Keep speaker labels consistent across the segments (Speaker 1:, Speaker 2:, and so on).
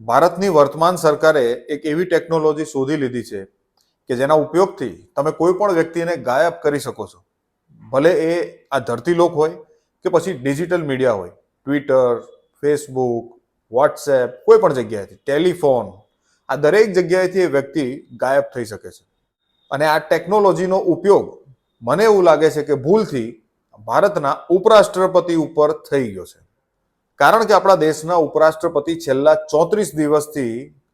Speaker 1: ભારતની વર્તમાન સરકારે એક એવી ટેકનોલોજી શોધી લીધી છે કે જેના ઉપયોગથી તમે કોઈ પણ વ્યક્તિને ગાયબ કરી શકો છો. ભલે એ આ ધરતીલોક હોય કે પછી ડિજિટલ મીડિયા હોય. ટ્વિટર, ફેસબુક, વોટ્સએપ, કોઈ પણ જગ્યાએથી, ટેલિફોન, આ દરેક જગ્યાએથી એ વ્યક્તિ ગાયબ થઈ શકે છે. અને આ ટેકનોલોજીનો ઉપયોગ મને એવું લાગે છે કે ભૂલથી ભારતના ઉપરાષ્ટ્રપતિ ઉપર થઈ ગયો છે. કારણ કે આપણા દેશના ઉપરાષ્ટ્રપતિ છેલ્લા ચોત્રીસ દિવસથી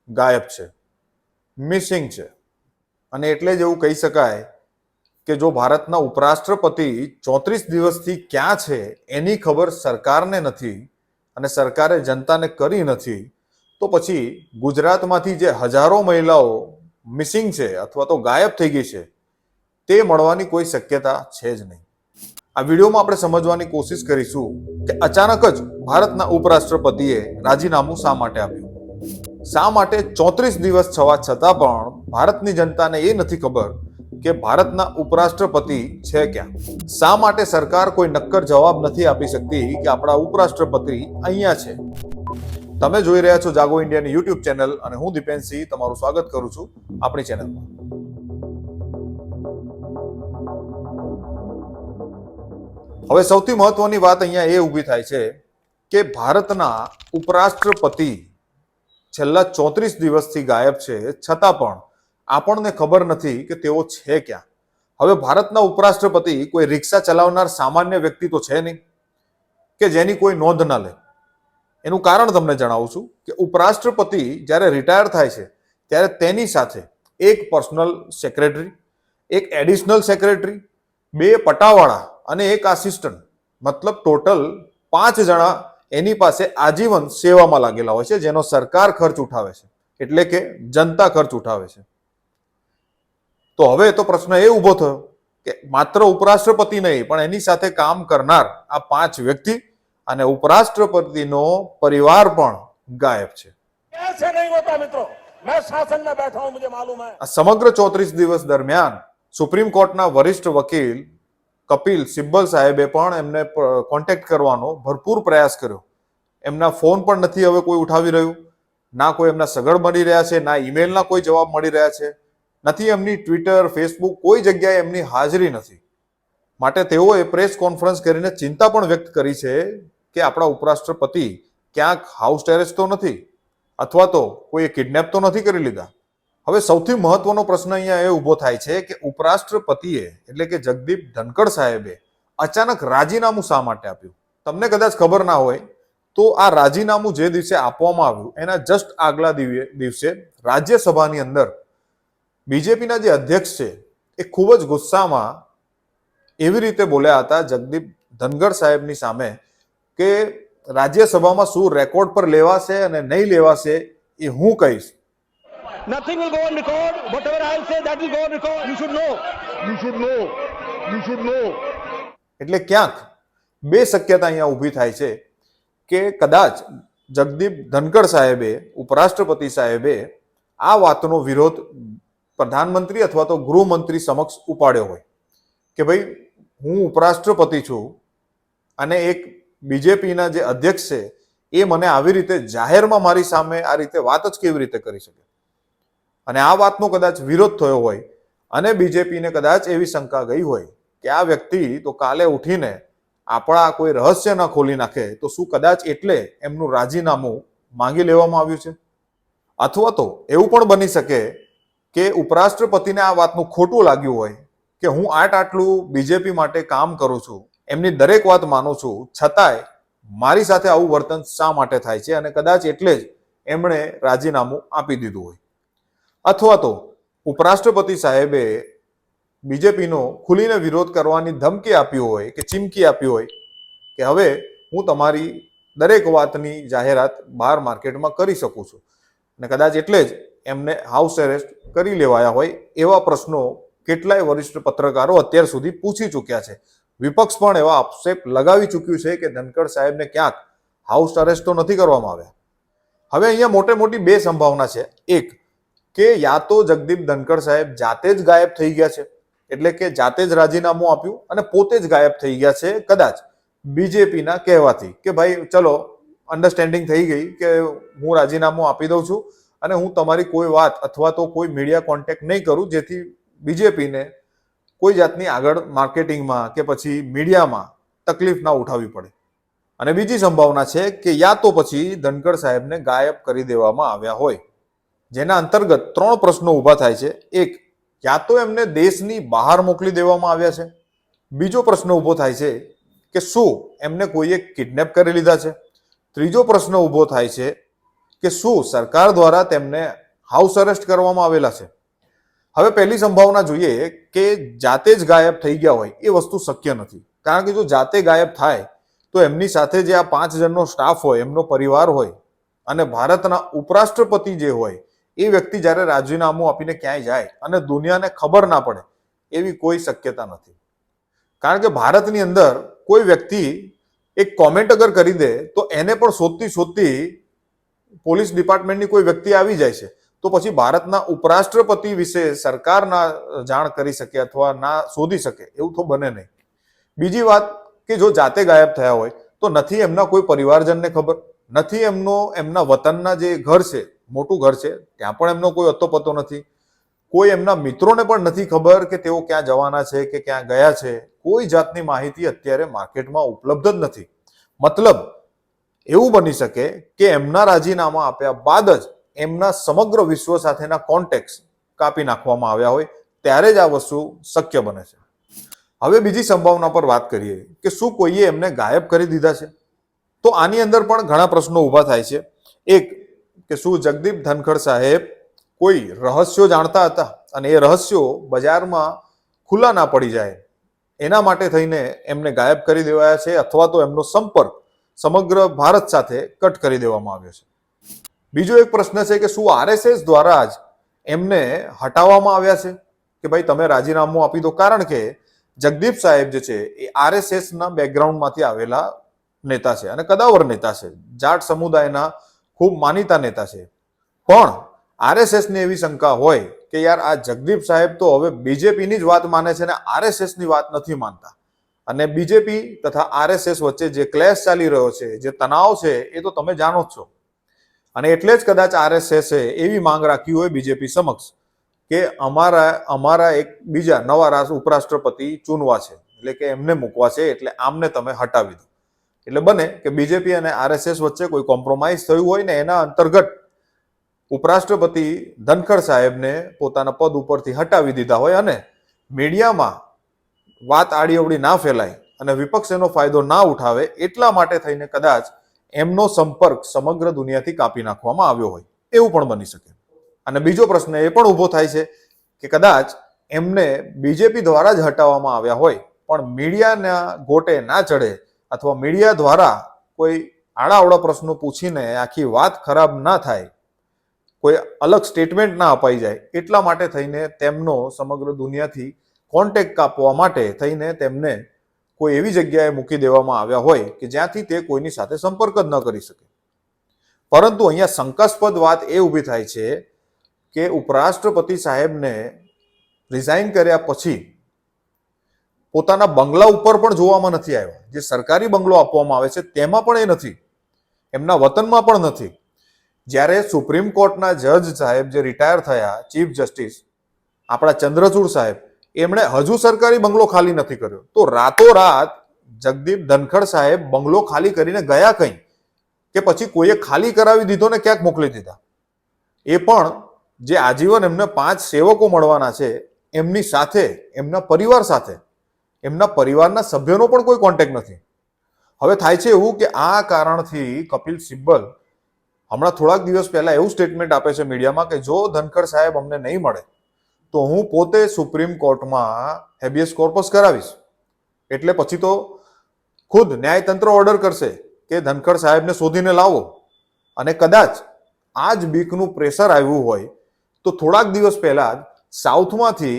Speaker 1: ગાયબ છે, મિસિંગ છે. અને એટલે જ એવું કહી શકાય કે જો ભારતના ઉપરાષ્ટ્રપતિ ચોત્રીસ દિવસથી ક્યાં છે એની ખબર સરકારને નથી અને સરકારે જનતાને કરી નથી, તો પછી ગુજરાતમાંથી જે હજારો મહિલાઓ મિસિંગ છે અથવા તો ગાયબ થઈ ગઈ છે, તે મળવાની કોઈ શક્યતા છે જ નહીં. આ વિડીયોમાં આપણે સમજવાની કોશિશ કરીશું કે અચાનક જ ભારતના ઉપરાષ્ટ્રપતિએ રાજીનામું શા માટે આપ્યું? શા માટે ચોત્રીસ દિવસ થવા છતાં પણ ભારતની જનતાને એ નથી ખબર કે ભારતના ઉપરાષ્ટ્રપતિ છે ક્યાં? શા માટે સરકાર કોઈ નક્કર જવાબ નથી આપી શકતી કે આપણા ઉપરાષ્ટ્રપતિ અહીંયા છે? તમે જોઈ રહ્યા છો જાગો ઇન્ડિયાની યુટ્યુબ ચેનલ અને હું દીપેનસિંહ તમારું સ્વાગત કરું છું આપણી ચેનલમાં. હવે સૌથી મહત્વની વાત અહીંયા એ ઊભી થાય છે કે ભારતના ઉપરાષ્ટ્રપતિ છેલ્લા ચોત્રીસ દિવસથી ગાયબ છે, છતાં પણ આપણને ખબર નથી કે તેઓ છે ક્યાં. હવે ભારતના ઉપરાષ્ટ્રપતિ કોઈ રિક્ષા ચલાવનાર સામાન્ય વ્યક્તિ તો છે નહીં કે જેની કોઈ નોંધ ના લે. એનું કારણ તમને જણાવું છું કે ઉપરાષ્ટ્રપતિ જ્યારે રિટાયર થાય છે, ત્યારે તેની સાથે એક પર્સનલ સેક્રેટરી, એક એડિશનલ સેક્રેટરી, બે પટાવાળા અને એક આસિસ્ટન્ટ મતલબ ટોટલ પાંચ જણા એની પાસે આજીવન સેવામાં લાગેલા હોય છે જેનો સરકાર ખર્ચ ઉઠાવે છે એટલે કે જનતા ખર્ચ ઉઠાવે છે તો હવે તો પ્રશ્ન એ ઊભો થયો કે માત્ર ઉપરાષ્ટ્રપતિ નહીં પણ એની સાથે કામ કરનાર આ પાંચ વ્યક્તિ અને ઉપરાષ્ટ્રપતિનો પરિવાર પણ ગાયબ છે
Speaker 2: कैसे नहीं होता मित्रों मैं शासन में बैठा हूं मुझे मालूम है
Speaker 1: આ સમગ્ર ચોત્રીસ દિવસ દરમિયાન સુપ્રીમ કોર્ટના વરિષ્ઠ વકીલ કપિલ સિબ્બલ સાહેબે પણ એમને કોન્ટેક્ટ કરવાનો ભરપૂર પ્રયાસ કર્યો. એમના ફોન પણ નથી હવે કોઈ ઉઠાવી રહ્યું. ના કોઈ એમના સગડ મળી રહ્યા છે, ના ઈમેલના કોઈ જવાબ મળી રહ્યા છે. નથી એમની ટ્વિટર ફેસબુક કોઈ જગ્યાએ એમની હાજરી નથી. માટે તેઓએ પ્રેસ કોન્ફરન્સ કરીને ચિંતા પણ વ્યક્ત કરી છે કે આપણા ઉપરાષ્ટ્રપતિ ક્યાંક હાઉસ ટેરેસ તો નથી, અથવા તો કોઈએ કિડનેપ તો નથી કરી લીધા. હવે સૌથી મહત્વનો પ્રશ્ન અહીંયા એ ઊભો થાય છે કે ઉપરાષ્ટ્રપતિએ, એટલે કે જગદીપ ધનકડ સાહેબે અચાનક રાજીનામું શા માટે આપ્યું? તમને કદાચ ખબર ના હોય તો આ રાજીનામું જે દિવસે આપવામાં આવ્યું, એના જસ્ટ આગલા દિવસે રાજ્યસભાની અંદર બીજેપીના જે અધ્યક્ષ છે, એ ખૂબ જ ગુસ્સામાં એવી રીતે બોલ્યા હતા જગદીપ ધનગર સાહેબની સામે કે રાજ્યસભામાં શું રેકોર્ડ પર લેવાશે અને નહીં લેવાશે એ હું કહીશ.
Speaker 2: Nothing will go on record. Whatever i'll say that will go on record. You should know.
Speaker 3: You should know. You should know.
Speaker 1: એટલે ક્યાંક બે શક્યતા અહીંયા ઊભી થાય છે કે કદાચ જગદીપ ધનકડ સાહેબે ઉપરાષ્ટ્રપતિ સાહેબે આ વાતનો વિરોધ પ્રધાનમંત્રી અથવા તો ગૃહમંત્રી સમક્ષ ઉપાડ્યો હોય. કે ભાઈ હું ઉપરાષ્ટ્રપતિ છું અને એક બીજેપીના જે અધ્યક્ષ છે એ મને આવી રીતે જાહેરમાં મારી સામે આ રીતે વાત જ કેવી રીતે કરી શકે? અને આ વાતનો કદાચ વિરોધ થયો હોય અને બીજેપીને કદાચ એવી શંકા ગઈ હોય કે આ વ્યક્તિ તો કાલે ઉઠીને આપણા કોઈ રહસ્ય ન ખોલી નાખે, તો શું કદાચ એટલે એમનું રાજીનામું માંગી લેવામાં આવ્યું છે? અથવા તો એવું પણ બની શકે કે ઉપરાષ્ટ્રપતિને આ વાતનું ખોટું લાગ્યું હોય કે હું આટ આટલું બીજેપી માટે કામ કરું છું, એમની દરેક વાત માનું છું, છતાંય મારી સાથે આવું વર્તન શા માટે થાય છે? અને કદાચ એટલે જ એમણે રાજીનામું આપી દીધું હોય. અથવા તો ઉપરાષ્ટ્રપતિ સાહેબે બીજેપીનો ખુલીને વિરોધ કરવાની ધમકી આપી હોય કે ચીમકી આપી હોય કે હવે હું તમારી દરેક વાતની જાહેરાત બહાર માર્કેટમાં કરી શકું છું. અને કદાચ એટલે જ એમને હાઉસ એરેસ્ટ કરી લેવાયા હોય એવા પ્રશ્નો કેટલાય વરિષ્ઠ પત્રકારો અત્યાર સુધી પૂછી ચૂક્યા છે. વિપક્ષ પણ એવા આક્ષેપ લગાવી ચૂક્યું છે કે ધનકડ સાહેબને ક્યાંક હાઉસ અરેસ્ટ તો નથી કરવામાં આવ્યા. હવે અહીંયા મોટે મોટી બે સંભાવના છે. એક કે યા તો જગદીપ ધનકડ સાહેબ જાતે જ ગાયબ થઈ ગયા છે. એટલે કે જાતે જ રાજીનામું આપ્યું અને પોતે જ ગાયબ થઈ ગયા છે કદાચ બીજેપીના કહેવાથી. કે ભાઈ, ચલો અન્ડરસ્ટેન્ડિંગ થઈ ગઈ કે હું રાજીનામું આપી દઉં છું અને હું તમારી કોઈ વાત અથવા તો કોઈ મીડિયા કોન્ટેક્ટ નહીં કરું જેથી બીજેપીને કોઈ જાતની આગળ માર્કેટિંગમાં કે પછી મીડિયામાં તકલીફ ના ઉઠાવવી પડે. અને બીજી સંભાવના છે કે યા તો પછી ધનકર સાહેબને ગાયબ કરી દેવામાં આવ્યા હોય. જેના અંતર્ગત ત્રણ પ્રશ્નો ઊભા થાય છે. એક, ક્યાં તો એમને દેશની બહાર મોકલી દેવામાં આવ્યા છે? બીજો પ્રશ્ન ઊભો થાય છે કે શું એમને કોઈએ કિડનેપ કરી લીધા છે? ત્રીજો પ્રશ્ન ઊભો થાય છે કે શું સરકાર દ્વારા તેમને હાઉસ અરેસ્ટ કરવામાં આવેલા છે? હવે પહેલી સંભાવના જોઈએ કે જાતે જ ગાયબ થઈ ગયા હોય એ વસ્તુ શક્ય નથી. કારણ કે જો જાતે ગાયબ થાય, તો એમની સાથે જે આ પાંચ જણનો સ્ટાફ હોય, એમનો પરિવાર હોય અને ભારતના ઉપરાષ્ટ્રપતિ જે હોય એ વ્યક્તિ જ્યારે રાજીનામું આપીને ક્યાંય જાય અને દુનિયાને ખબર ના પડે, એવી કોઈ શક્યતા નથી. કારણ કે ભારતની અંદર કોઈ વ્યક્તિ એક કોમેન્ટ અગર કરી દે, તો એને પણ શોધતી શોધતી પોલીસ ડિપાર્ટમેન્ટની કોઈ વ્યક્તિ આવી જાય છે. તો પછી ભારતના ઉપરાષ્ટ્રપતિ વિશે સરકાર ના જાણ કરી શકે અથવા ના શોધી શકે, એવું તો બને નહીં. બીજી વાત કે જો જાતે ગાયબ થયા હોય, તો નથી એમના કોઈ પરિવારજનને ખબર, નથી એમનો એમના વતનના જે ઘર છે મોટું ઘર છે, ત્યાં પણ એમનો કોઈ અતો નથી. કોઈ એમના મિત્રોને પણ નથી ખબર કે તેઓ ક્યાં જવાના છે કે ક્યાં ગયા છે. કોઈ જાતની માહિતી અત્યારે માર્કેટમાં ઉપલબ્ધ જ નથી. મતલબ, એવું બની શકે કે એમના રાજીનામા આપ્યા બાદ જ એમના સમગ્ર વિશ્વ સાથેના કોન્ટેક્ટ કાપી નાખવામાં આવ્યા હોય, ત્યારે જ આ વસ્તુ શક્ય બને છે. હવે બીજી સંભાવના પર વાત કરીએ કે શું કોઈએ એમને ગાયબ કરી દીધા છે? તો આની અંદર પણ ઘણા પ્રશ્નો ઊભા થાય છે. એક કે શું જગદીપ ધનખડ સાહેબ કોઈ રહસ્યો જાણતા હતા અને એ રહસ્યો બજારમાં ખુલ્લા ના પડી જાય? એના માટે થઈને એમને ગાયબ કરી દેવાયા છે અથવા તો એમનો સંપર્ક સમગ્ર ભારત સાથે કટ કરી દેવામાં આવ્યો છે. બીજો એક પ્રશ્ન છે કે શું આરએસએસ દ્વારા જ એમને હટાવવામાં આવ્યા છે? કે ભાઈ તમે રાજીનામું આપી દો, કારણ કે જગદીપ સાહેબ જે છે એ આરએસએસના બેકગ્રાઉન્ડમાંથી આવેલા નેતા છે અને કદાવર નેતા છે. જાટ સમુદાયના ખૂબ માનીતા નેતા છે. પણ આરએસએસની એવી શંકા હોય કે યાર આ જગદીપ સાહેબ તો હવે બીજેપીની જ વાત માને છે ને આરએસએસની વાત નથી માનતા. અને બીજેપી તથા આરએસએસ વચ્ચે જે ક્લેશ ચાલી રહ્યો છે, જે તણાવ છે, એ તો તમે જાણો જ છો. અને એટલે જ કદાચ આરએસએસે એવી માંગ રાખી હોય બીજેપી સમક્ષ કે અમારા અમારા એક બીજા નવા રાષ્ટ્ર ઉપરાષ્ટ્રપતિ ચૂનવા છે. એટલે કે એમને મૂકવા છે, એટલે આમને તમે હટાવી દો. એટલે બને કે બીજેપી અને આરએસએસ વચ્ચે કોઈ કોમ્પ્રોમાઇઝ થયું હોય ને એના અંતર્ગત ઉપરાષ્ટ્રપતિ ધનખડ સાહેબને પોતાના પદ ઉપરથી હટાવી દીધા હોય અને મીડિયામાં વાત આડીઅવડી ના ફેલાય અને વિપક્ષ એનો ફાયદો ના ઉઠાવે એટલા માટે થઈને કદાચ એમનો સંપર્ક સમગ્ર દુનિયાથી કાપી નાખવામાં આવ્યો હોય. એવું પણ બની શકે. અને બીજો પ્રશ્ન એ પણ ઊભો થાય છે કે કદાચ એમને બીજેપી દ્વારા જ હટાવવામાં આવ્યા હોય, પણ મીડિયાના ગોટે ના ચડે અથવા મીડિયા દ્વારા કોઈ આડાઅવળા પ્રશ્નો પૂછીને આખી વાત ખરાબ ના થાય, કોઈ અલગ સ્ટેટમેન્ટ ના અપાઈ જાય, એટલા માટે થઈને તેમનો સમગ્ર દુનિયાથી કોન્ટેક કાપવા માટે થઈને તેમને કોઈ એવી જગ્યાએ મૂકી દેવામાં આવ્યા હોય કે જ્યાંથી તે કોઈની સાથે સંપર્ક જ ન કરી શકે. પરંતુ અહીંયા શંકાસ્પદ વાત એ ઊભી થાય છે કે ઉપરાષ્ટ્રપતિ સાહેબને રિઝાઇન કર્યા પછી પોતાના બંગલા ઉપર પણ જોવામાં નથી આવ્યા. જે સરકારી બંગલો આપવામાં આવે છે, તેમાં પણ એ નથી. એમના વતનમાં પણ નથી. જ્યારે સુપ્રીમ કોર્ટના જજ સાહેબ જે રિટાયર થયા, ચીફ જસ્ટિસ, આપણા ચંદ્રચૂડ સાહેબ, એમણે હજુ સરકારી બંગલો ખાલી નથી કર્યો. તો રાતોરાત જગદીપ ધનખડ સાહેબ બંગલો ખાલી કરીને ગયા કંઈ? કે પછી કોઈએ ખાલી કરાવી દીધો ને ક્યાંક મોકલી દીધા? એ પણ જે આજીવન એમને પાંચ સેવકો મળવાના છે, એમની સાથે, એમના પરિવાર સાથે એમના પરિવારના સભ્યોનો પણ કોઈ કોન્ટેક્ટ નથી. હવે થાય છે એવું કે આ કારણથી કપિલ સિબ્બલ હમણાં થોડાક દિવસ પહેલા એવું સ્ટેટમેન્ટ આપે છે મીડિયામાં કે જો ધનખડ સાહેબ અમને નહીં મળે, તો હું પોતે સુપ્રીમ કોર્ટમાં હેબિયસ કોર્પસ કરાવીશ. એટલે પછી તો ખુદ ન્યાયતંત્ર ઓર્ડર કરશે કે ધનખડ સાહેબને શોધીને લાવો. અને કદાચ આ જ બીકનું પ્રેશર આવ્યું હોય, તો થોડાક દિવસ પહેલા જ સાઉથમાંથી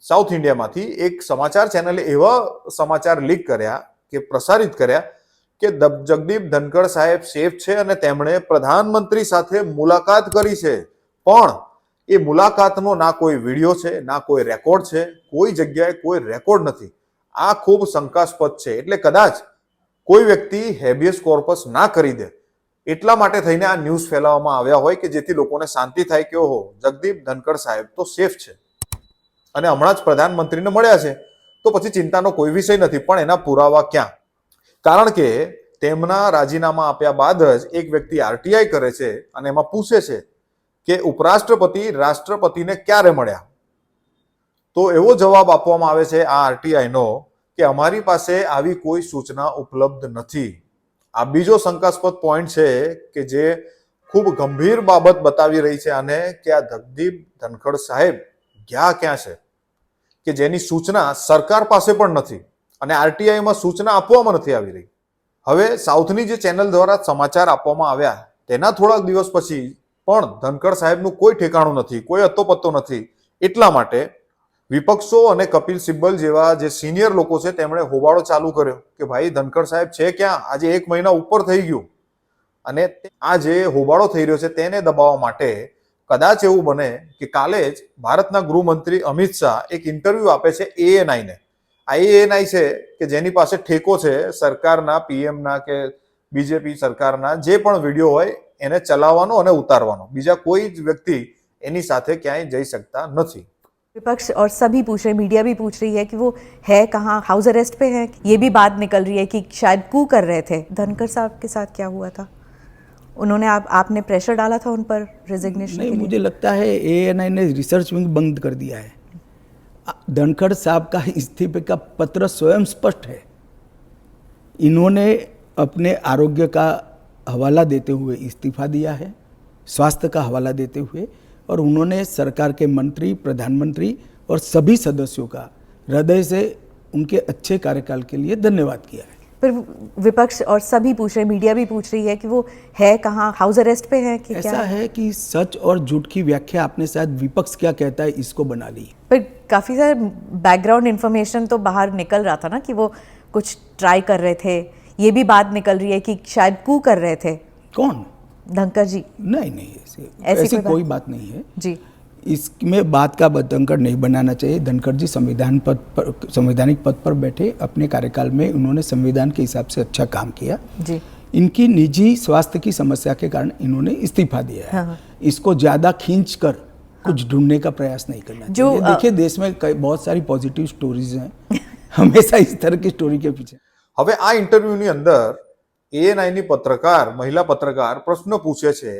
Speaker 1: સાઉથ ઇન્ડિયામાંથી એક સમાચાર ચેનલે એવા સમાચાર લીક કર્યા કે પ્રસારિત કર્યા કે જગદીપ ધનકડ સાહેબ સેફ છે અને તેમણે પ્રધાનમંત્રી સાથે મુલાકાત કરી છે. પણ એ મુલાકાતનો ના કોઈ વીડિયો છે, ના કોઈ રેકોર્ડ છે, કોઈ જગ્યાએ કોઈ રેકોર્ડ નથી. આ ખૂબ શંકાસ્પદ છે. એટલે કદાચ કોઈ વ્યક્તિ હેબિયસ કોર્પસ ના કરી દે. એટલા માટે થઈને આ ન્યૂઝ ફેલાવવામાં આવ્યા હોય કે જેથી લોકોને શાંતિ થાય કે ઓહો, જગદીપ ધનકડ સાહેબ તો સેફ છે. અને હમણાં જ પ્રધાનમંત્રીને મળ્યા છે. તો પછી ચિંતાનો કોઈ વિષય નથી, પણ એના પુરાવા ક્યાં? કારણ કે તેમના રાજીનામા આપ્યા બાદ જ એક વ્યક્તિ આરટીઆઈ કરે છે અને એમાં પૂછે છે કે ઉપરાષ્ટ્રપતિ રાષ્ટ્રપતિને ક્યારે મળ્યા? તો એવો જવાબ આપવામાં આવે છે આ આરટીઆઈનો કે અમારી પાસે આવી કોઈ સૂચના ઉપલબ્ધ નથી. આ બીજો શંકાસ્પદ પોઈન્ટ છે કે જે ખૂબ ગંભીર બાબત બતાવી રહી છે અને કે આ ધગદીપ ધનખડ સાહેબ ગયા ક્યાં છે? કે જેની સૂચના સરકાર પાસે પણ નથી અને આરટીઆઈમાં સૂચના આપવામાં નથી આવી રહી. હવે સાઉથની જે ચેનલ દ્વારા સમાચાર આપવામાં આવ્યા, તેના થોડાક દિવસ પછી પણ ધનકડ સાહેબનું કોઈ ઠેકાણું નથી, કોઈ અતોપત્તો નથી. એટલા માટે વિપક્ષો અને કપિલ સિબ્બલ જેવા જે સિનિયર લોકો છે, તેમણે હોબાળો ચાલુ કર્યો કે ભાઈ ધનકડ સાહેબ છે ક્યાં? આજે એક મહિના ઉપર થઈ ગયું. અને આ જે હોબાળો થઈ રહ્યો છે, તેને દબાવવા માટે કદાચ એવું બને કે કાલે જ ભારતના ગૃહમંત્રી અમિત શાહ એક ઇન્ટરવ્યુ આપે છે એએનઆઈને આ એએનઆઈ છે કે જેની પાસે ઠેકો છે સરકારના પીએમના કે બીજેપી સરકારના જે પણ વિડીયો હોય એને ચલાવવાનો અને ઉતારવાનો બીજા કોઈ જ વ્યક્તિ એની સાથે ક્યાંય જઈ શકતા નથી
Speaker 4: विपक्ष और सभी पूछ रहे मीडिया भी पूछ रही है कि वो है कहाँ हाउस अरेस्ट पे है ये भी बात निकल रही है कि शायद कू कर रहे थे धनकर साहब के साथ क्या हुआ था उन्होंने आप आपने प्रेशर डाला था उन पर रेजिग्नेशन
Speaker 5: नहीं
Speaker 4: के लिए?
Speaker 5: मुझे लगता है ए एन आई ने रिसर्च विंग बंद कर दिया है। धनखड़ साहब का इस्तीफे का पत्र स्वयं स्पष्ट है। इन्होंने अपने आरोग्य का हवाला देते हुए इस्तीफा दिया है स्वास्थ्य का हवाला देते हुए और उन्होंने सरकार के मंत्री प्रधानमंत्री और सभी सदस्यों का हृदय से उनके अच्छे कार्यकाल के लिए धन्यवाद किया है।
Speaker 4: पर विपक्ष और सभी पूछ रहे मीडिया भी पूछ रही है कि वो है कहाँ हाउस अरेस्ट पे है कि
Speaker 5: ऐसा
Speaker 4: क्या?
Speaker 5: है कि सच और झूठ की व्याख्या आपने शायद विपक्ष क्या कहता है इसको बना ली।
Speaker 4: पर काफ़ी सारे बैकग्राउंड इन्फॉर्मेशन तो बाहर निकल रहा था ना कि वो कुछ ट्राई कर रहे थे। ये भी बात निकल रही है कि शायद कू कर रहे थे।
Speaker 5: कौन?
Speaker 4: धनकर जी।
Speaker 5: नहीं नहीं ऐसे
Speaker 4: ऐसी
Speaker 5: ऐसी
Speaker 4: कोई
Speaker 5: कोई बात नहीं है।
Speaker 4: जी।
Speaker 5: इसमें बात का बतंकर नहीं बनाना चाहिए धनखड़ जी संविधान पद पर संवैधानिक पद पर बैठे अपने कार्यकाल में उन्होंने संविधान के हिसाब से अच्छा काम किया
Speaker 4: जी
Speaker 5: इनकी निजी स्वास्थ्य की समस्या के कारण इन्होंने इस्तीफा दिया है
Speaker 4: हाँ, हाँ।
Speaker 5: इसको ज्यादा खींच कर कुछ ढूंढने का प्रयास नहीं करना
Speaker 4: जो,
Speaker 5: चाहिए
Speaker 4: अ-
Speaker 5: देखिए देश में कई बहुत सारी पॉजिटिव स्टोरीज हैं हमेशा इस तरह की स्टोरी के पीछे
Speaker 1: હવે આ ઇન્ટરવ્યુની અંદર એએનઆઈની પત્રકાર મહિલા પત્રકાર પ્રશ્ન પૂછે છે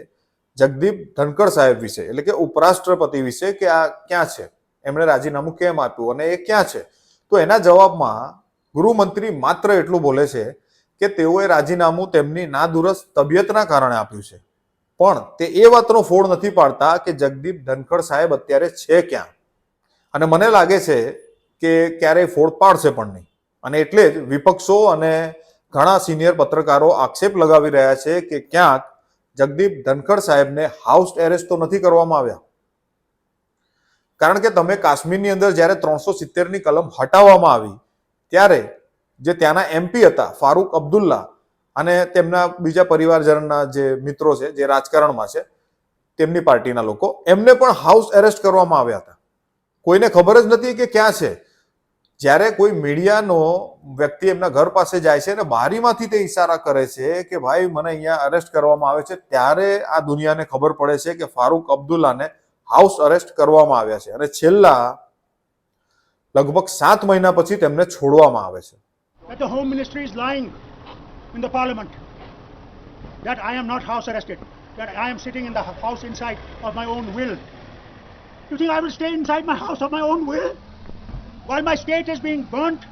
Speaker 1: જગદીપ ધનકર સાહેબ વિશે, એટલે કે ઉપરાષ્ટ્રપતિ વિશે કે આ ક્યાં છે? એમણે રાજીનામું કેમ આપ્યું અને એ ક્યાં છે? તો એના જવાબમાં ગૃહમંત્રી માત્ર એટલું બોલે છે કે તેઓએ રાજીનામું તેમની નાદુરસ્ત તબિયતના કારણે આપ્યું છે. પણ તે એ વાતનો ફોડ નથી પાડતા કે જગદીપ ધનખડ સાહેબ અત્યારે છે ક્યાં? અને મને લાગે છે કે ક્યારેય ફોડ પાડશે પણ નહીં. અને એટલે જ વિપક્ષો અને ઘણા સિનિયર પત્રકારો આક્ષેપ લગાવી રહ્યા છે કે ક્યાંક જગદીપ ધનખડ સાહેબને હાઉસ એરેસ્ટ તો નથી કરવામાં આવ્યા. કારણ કે તમે કાશ્મીરની અંદર જ્યારે ત્રણસો સિત્તેરની કલમ હટાવવામાં આવી, ત્યારે જે ત્યાંના એમપી હતા, ફારૂક અબ્દુલ્લા અને તેમના બીજા પરિવારજનના જે મિત્રો છે, જે રાજકારણમાં છે, તેમની પાર્ટીના લોકો, એમને પણ હાઉસ એરેસ્ટ કરવામાં આવ્યા હતા. કોઈને ખબર જ નથી કે ક્યાં છે. જ્યારે કોઈ મીડિયાનો વ્યક્તિ એમના ઘર પાસે જાય છે અને બારીમાંથી તે ઈશારા કરે છે કે ભાઈ મને અહીંયા અરેસ્ટ કરવામાં આવે છે ત્યારે આ દુનિયાને ખબર પડે છે કે ફારૂક અબ્દુલ્લાને હાઉસ અરેસ્ટ કરવામાં આવ્યા છે અને છેલ્લા લગભગ સાત મહિના પછી તેમને છોડવામાં આવે છે.
Speaker 6: You think I will stay inside my house of my own will? While my state is being burnt,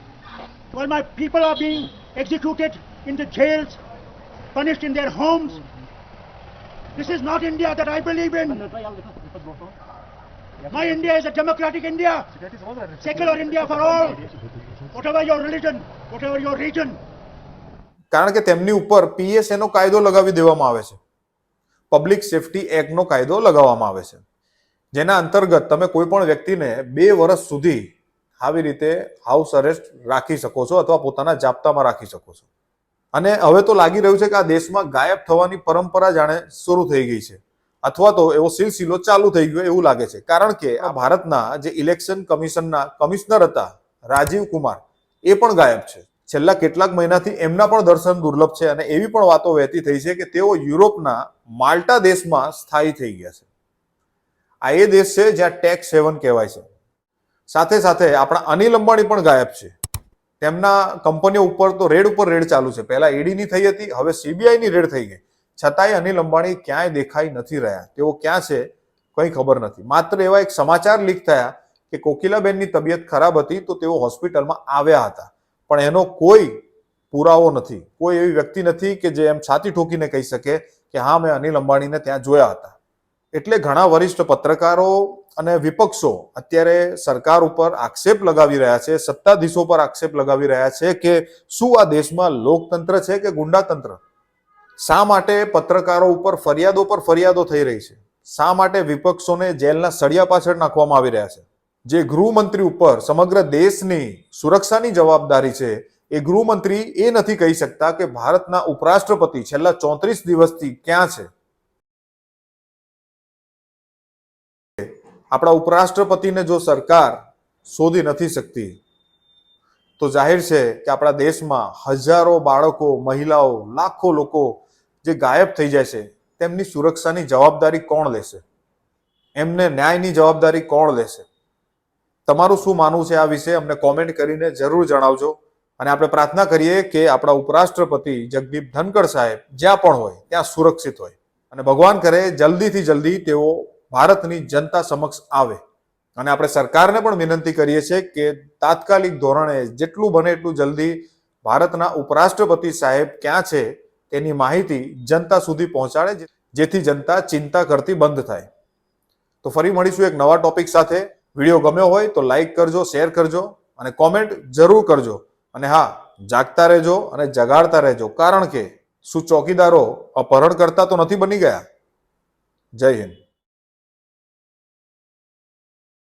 Speaker 6: while my people are being executed in the jails, punished in their homes. This is not India that I believe in. My India is a democratic India, secular India for all. Whatever your religion, whatever your region,
Speaker 1: કારણ કે તેમની ઉપર PSA નો કાયદો લગાવી દેવામાં આવે છે public safety એક્ટનો કાયદો લગાવવામાં આવે છે જેના અંતર્ગત તમે કોઈ પણ વ્યક્તિને બે વર્ષ સુધી આવી રીતે હાઉસ અરેસ્ટ રાખી શકો છો અથવા પોતાના જાપ્તામાં રાખી શકો છો. અને હવે તો લાગી રહ્યું છે કે આ દેશમાં ગાયબ થવાની પરંપરા જાણે શરૂ થઈ ગઈ છે. અથવા તો એવો સિલસિલો ચાલુ થઈ ગયો એવું લાગે છે. કારણ કે આ ભારતના જે ઇલેક્શન કમિશનના કમિશનર હતા, રાજીવ કુમાર, એ પણ ગાયબ છે. છેલ્લા કેટલાક મહિનાથી એમના પણ દર્શન દુર્લભ છે અને એવી પણ વાતો વહેતી થઈ છે કે તેઓ યુરોપના માલ્ટા દેશમાં સ્થાયી થઈ ગયા છે. આ એ દેશ છે જ્યાં ટેક્સ સેવન કહેવાય છે. સાથે સાથે આપણા અનિલ અંબાણી પણ ગાયબ છે. તેમના કંપનીઓ ઉપર તો રેડ ઉપર રેડ ચાલુ છે. પહેલા ઈડીની થઈ હતી, હવે સીબીઆઈની રેડ થઈ ગઈ. છતાંય અનિલ અંબાણી ક્યાંય દેખાઈ નથી રહ્યા. તેઓ ક્યાં છે કંઈ ખબર નથી. માત્ર એવા એક સમાચાર લીક થયા કે કોકિલાબેનની તબિયત ખરાબ હતી તો તેઓ હોસ્પિટલમાં આવ્યા હતા. પણ એનો કોઈ પુરાવો નથી. કોઈ એવી વ્યક્તિ નથી કે જે એમ છાતી ઠોકીને કહી શકે કે હા, મેં અનિલ અંબાણીને ત્યાં જોયા હતા. એટલે ઘણા વરિષ્ઠ પત્રકારો અને વિપક્ષો અત્યારે સરકાર ઉપર આક્ષેપ લગાવી રહ્યા છે, સત્તાધીશો પર આક્ષેપ લગાવી રહ્યા છે કે શું આ દેશમાં લોકતંત્ર છે કે ગુંડાતંત્ર? શા માટે પત્રકારો ઉપર ફરિયાદો પર ફરિયાદો થઈ રહી છે? શા માટે વિપક્ષોને જેલના સળિયા પાછળ નાખવામાં આવી રહ્યા છે? જે ગૃહમંત્રી ઉપર સમગ્ર દેશની સુરક્ષાની જવાબદારી છે, એ ગૃહમંત્રી એ નથી કહી શકતા કે ભારતના ઉપરાષ્ટ્રપતિ છેલ્લા ચોત્રીસ દિવસથી ક્યાં છે? આપણા ઉપરાષ્ટ્રપતિને જો સરકાર શોધી નથી શકતી, તો જાહેર છે કે આપણા દેશમાં હજારો બાળકો, મહિલાઓ, લાખો લોકો જે ગાયબ થઈ જાય છે, તેમની સુરક્ષાની જવાબદારી કોણ લેશે? એમને ન્યાયની જવાબદારી કોણ લેશે? તમારું શું માનવું છે આ વિશે અમને કોમેન્ટ કરીને જરૂર જણાવજો. અને આપણે પ્રાર્થના કરીએ કે આપણા ઉપરાષ્ટ્રપતિ જગદીપ ધનકડ સાહેબ જ્યાં પણ હોય, ત્યાં સુરક્ષિત હોય. અને ભગવાન કરે, જલ્દીથી જલ્દી તેઓ ભારતની જનતા સમક્ષ આવે. અને આપણે સરકારને પણ વિનંતી કરીએ છીએ કે તાત્કાલિક ધોરણે જેટલું બને એટલું જલ્દી ભારતના ઉપરાષ્ટ્રપતિ સાહેબ ક્યાં છે તેની માહિતી જનતા સુધી પહોંચાડે જેથી જનતા ચિંતા કરતી બંધ થાય. તો ફરી મળીશું એક નવા ટોપિક સાથે. વીડિયો ગમ્યો હોય તો લાઈક કરજો, શેર કરજો અને કોમેન્ટ જરૂર કરજો. અને હા, જાગતા રહેજો અને જગાડતા રહેજો. કારણ કે શું ચોકીદારો અપહરણ કરતા તો નથી બની ગયા? જય હિન્દ.